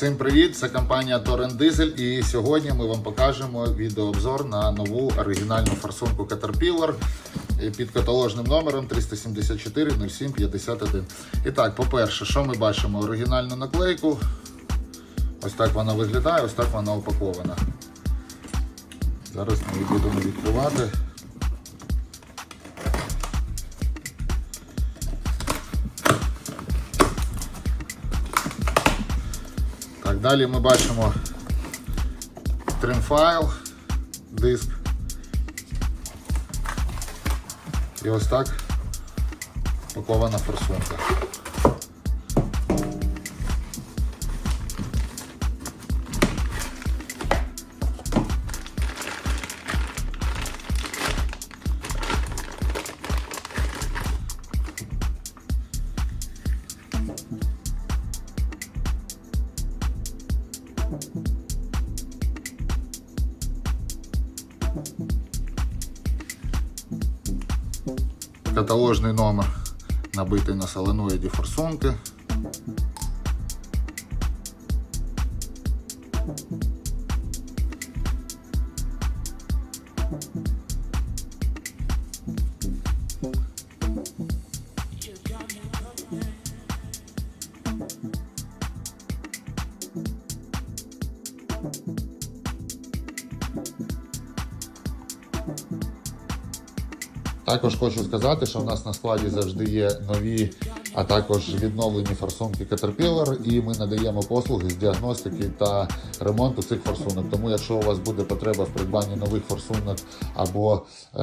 Всім привіт! Це компанія Torrent Diesel і сьогодні ми вам покажемо відеообзор на нову оригінальну форсунку Caterpillar під каталожним номером 374 07 51. І так, по-перше, що ми бачимо? Оригінальну наклейку. Ось так вона виглядає, ось так вона упакована. Зараз ми її будемо відкривати. Далі ми бачимо тримфайл, диск. І ось так пакована форсунка. Каталожний номер набитий на соленоїді форсунки. Також хочу сказати, що в нас на складі завжди є нові, а також відновлені форсунки Caterpillar, і ми надаємо послуги з діагностики та ремонту цих форсунок. Тому, якщо у вас буде потреба в придбанні нових форсунок або е,